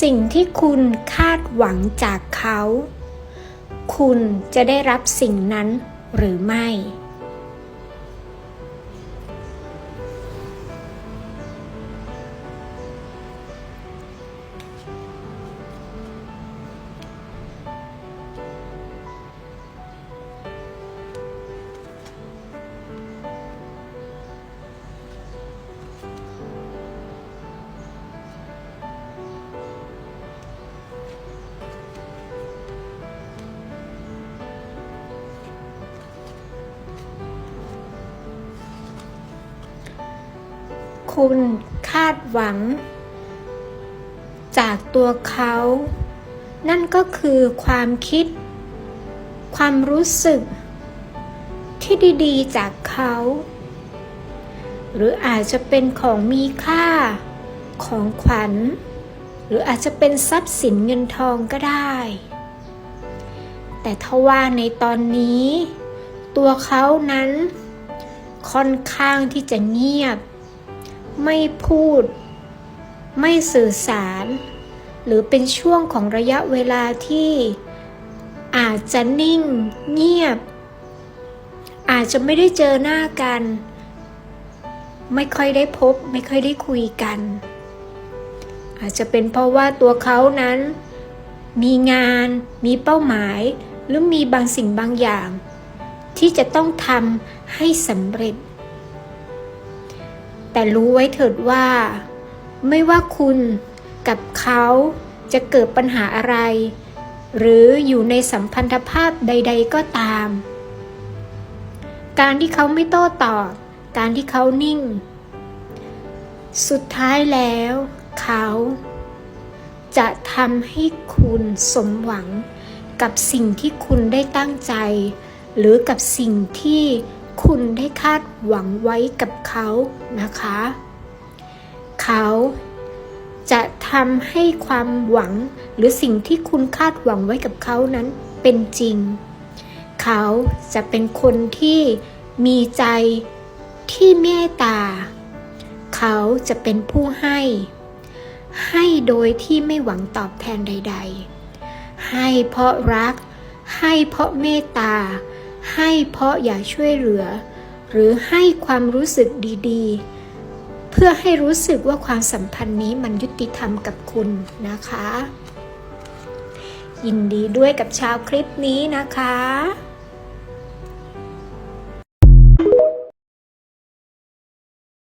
สิ่งที่คุณคาดหวังจากเขา คุณจะได้รับสิ่งนั้นหรือไม่ คุณคาดหวัง จากตัวเขา นั่นก็คือความคิด ความรู้สึก ที่ดีๆ จากเขา หรืออาจจะเป็นของมีค่า ของขวัญ หรืออาจจะเป็นทรัพย์สินเงินทองก็ได้ แต่ทว่าในตอนนี้ ตัวเขานั้นค่อนข้างที่จะเงียบ ไม่พูด ไม่สื่อสาร หรือเป็นช่วงของระยะเวลาที่อาจจะนิ่ง เงียบ อาจจะไม่ได้เจอหน้ากัน ไม่ค่อยได้พบ ไม่ค่อยได้คุยกัน อาจจะเป็นเพราะว่าตัวเขานั้น มีงาน มีเป้าหมาย หรือมีบางสิ่งบางอย่าง ที่จะต้องทำให้สำเร็จ แต่รู้ไว้เถิดว่า ไม่ว่าคุณกับเขาจะเกิดปัญหาอะไร หรืออยู่ในสัมพันธภาพใด ๆก็ตาม การที่เขาไม่โต้ตอบ การที่เขานิ่ง สุดท้ายแล้ว เขา จะทำให้คุณสมหวังกับสิ่งที่คุณได้ตั้งใจ หรือกับสิ่งที่ คุณได้คาดหวังไว้กับเขานะคะ เขาจะทำให้ความหวังหรือสิ่งที่คุณคาดหวังไว้กับเขานั้นเป็นจริง เขาจะเป็นคนที่มีใจที่เมตตา เขาจะเป็นผู้ให้ ให้โดยที่ไม่หวังตอบแทนใด ๆ ให้เพราะรัก ให้เพราะเมตตา ให้เพราะอยากช่วยเหลือ หรือให้ความรู้สึกดีๆ เพื่อให้รู้สึกว่าความสัมพันธ์นี้มันยุติธรรมกับคุณนะคะ ยินดีด้วยกับชาวคลิปนี้นะคะ